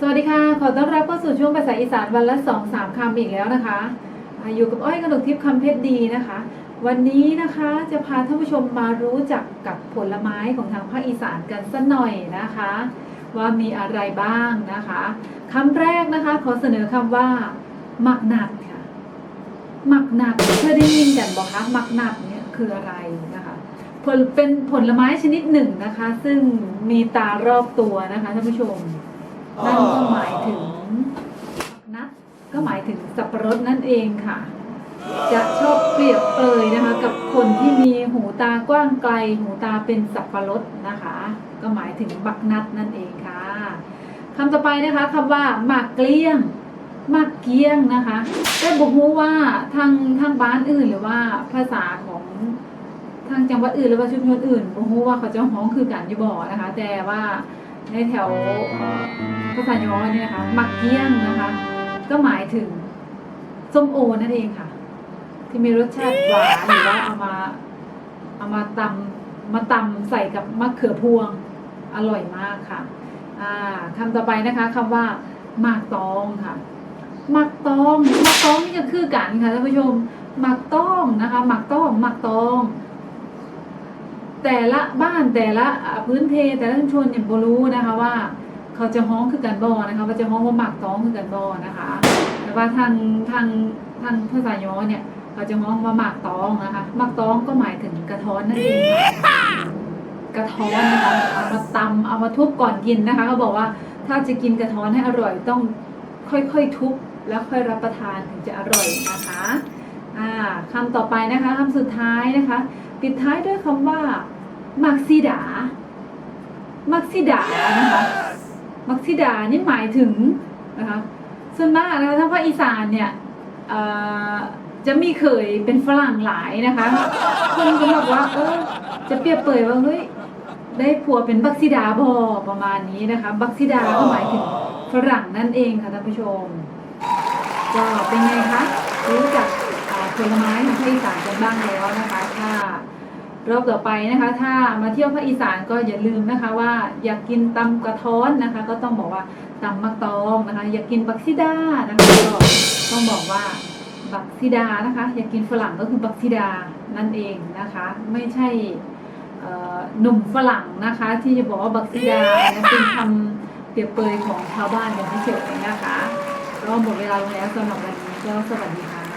สวัสดีค่ะ ขอต้อนรับเข้าสู่ช่วงภาษาอีสานวันละสองสามคำอีกแล้วนะคะ อยู่กับอ้อยกระดกทิพย์คำเพชรดีนะคะ วันนี้นะคะจะพาท่านผู้ชมมารู้จักกับผลไม้ของทางภาคอีสานกันสักหน่อยนะคะ ว่ามีอะไรบ้างนะคะคำแรกนะคะ ขอเสนอคำว่าหมักหนัดค่ะหมักหนัดเคยได้ยินกันบอกคะหมักหนัดเนี่ยคืออะไรนะคะผลเป็นผลไม้ชนิดหนึ่งนะคะ ซึ่งมีตารอบตัวนะคะท่านผู้ชม นั่นก็หมายถึงนัดก็หมายถึงสับปะรดนั่นเองค่ะ จะชอบเปรียบเปรยนะคะ กับคนที่มีหูตากว้างไกล หูตาเป็นสับปะรดนะคะ ก็หมายถึงบักนัดนั่นเองค่ะคำต่อไปนะคะคำว่าหมากเกลี้ยงหมากเกี้ยงนะคะแต่บอกรู้ว่าทางทางบ้านอื่นหรือว่าภาษาของทางจังหวัดอื่นหรือว่าชุมชนอื่นบอกรู้ว่าเขาจะฮ้องคือกันอยู่บ่อนะคะ แต่ว่า ในแถวภาษาย้อเนี่ยนะคะหมักเกี้ยงนะคะ ก็หมายถึงส้มโอนั่นเองค่ะ ที่มีรสชาติหวานหรือว่าเอามาเอามาตำมาตำใส่กับมะเขือพวงอร่อยมากค่ะอ่าคำต่อไปนะคะคำว่าหมากตองค่ะหมากตองหมากตองนี่ก็คือกันค่ะท่านผู้ชมหมากตองนะคะหมากตองหมากตอง แต่ละบ้านแต่ละพื้นเพแต่ละชุมชนเนี่ยบรู้นะคะว่า เขาจะฮ้องคือกันบอนะคะว่าจะฮ้องว่าหมากต้องคือกันบอนะคะ แต่ว่าทางทางทางภาษาย้อเนี่ยเขาจะฮ้องว่าหมากตองนะคะหมากตองก็หมายถึงกระท้อนนั่นเองค่ะกระท้อนนะคะเอามาตำเอามาทุบก่อนกินนะคะเขาบอกว่าถ้าจะกินกระท้อนให้อร่อยต้องค่อยๆทุบแล้วค่อยรับประทานถึงจะอร่อยนะคะอ่าคำต่อไปนะคะคำสุดท้ายนะคะ ปิดท้ายด้วยคำว่า มักซิดา มักซิดานะคะ มักซิดานี่หมายถึงนะคะ ส่วนมากนะคะถ้าภาคอีสานเนี่ยจะมีเคยเป็นฝรั่งหลายนะคะ คนก็บอกว่าเออจะเปรียบเปยว่าเฮ้ยได้ผัวเป็นบักซิดาบอประมาณนี้นะคะ บักซิดาก็หมายถึงฝรั่งนั่นเองค่ะท่านผู้ชม ก็เป็นไงคะรู้จักผลไม้ของภาคอีสานกันบ้างแล้วนะคะ ถ้า รอบต่อไปนะคะ ถ้ามาเที่ยวภาคอีสานก็อย่าลืมนะคะว่าอยากกินตำกระท้อนนะคะ ก็ต้องบอกว่าตำมักตองนะคะ อยากกินบักซิดานะคะก็ต้องบอกว่าบักซิดานะคะ อยากกินฝรั่งก็คือบักซิดานั่นเองนะคะ ไม่ใช่หนุ่มฝรั่งนะคะ ที่จะบอกว่าบักซิดานั้นเป็นคำเปรียบเปยของชาวบ้านกันเฉยนะคะก็หมดเวลาลงแล้วสำหรับวันนี้ก็สวัสดีค่ะ